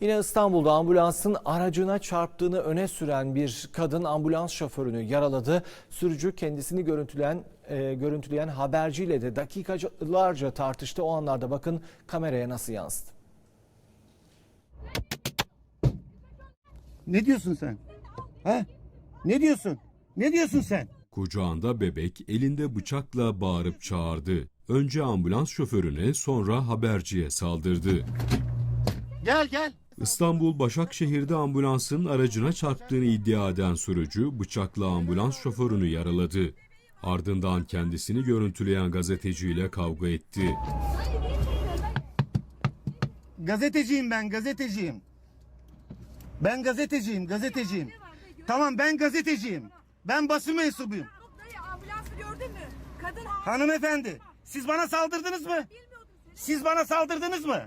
Yine İstanbul'da ambulansın aracına çarptığını öne süren bir kadın ambulans şoförünü yaraladı. Sürücü kendisini görüntüleyen e, görüntüleyen haberciyle de dakikalarca tartıştı. O anlarda bakın kameraya nasıl yansıdı. Ne diyorsun sen? Ha? Ne diyorsun? Ne diyorsun sen? Kucağında bebek, elinde bıçakla bağırıp çağırdı. Önce ambulans şoförüne, sonra haberciye saldırdı. Gel gel. İstanbul Başakşehir'de ambulansın aracına çarptığını iddia eden sürücü bıçakla ambulans şoförünü yaraladı. Ardından kendisini görüntüleyen gazeteciyle kavga etti. Gazeteciyim ben gazeteciyim. Ben gazeteciyim gazeteciyim. Tamam ben gazeteciyim. Ben basın mensubuyum. Hanımefendi siz bana saldırdınız mı? Siz bana saldırdınız mı?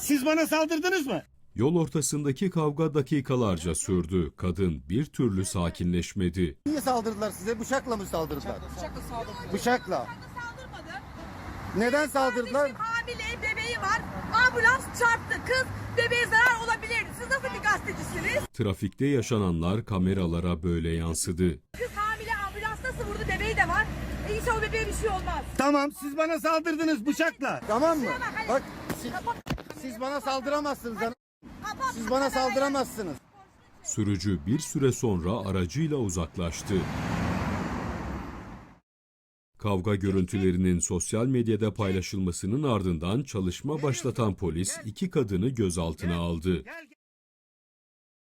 Siz bana saldırdınız mı? Yol ortasındaki kavga dakikalarca sürdü. Kadın bir türlü sakinleşmedi. Niye saldırdılar size? Bıçakla mı saldırdılar? Bıçakla saldırdılar. Bıçakla. saldırmadı. Neden saldırdılar? Hamile bebeği var. Ambulans çarptı. Kız bebeğe zarar olabilir. Siz nasıl bir gazetecisiniz? Trafikte yaşananlar kameralara böyle yansıdı. Kız hamile ambulans nasıl vurdu bebeği de var. E inşallah o bebeğe bir şey olmaz. Tamam siz bana saldırdınız bıçakla. Tamam mı? Bak, siz. Siz bana saldıramazsınız. Siz bana saldıramazsınız. Sürücü bir süre sonra aracıyla uzaklaştı. Kavga görüntülerinin sosyal medyada paylaşılmasının ardından çalışma başlatan polis iki kadını gözaltına aldı. Gel gel.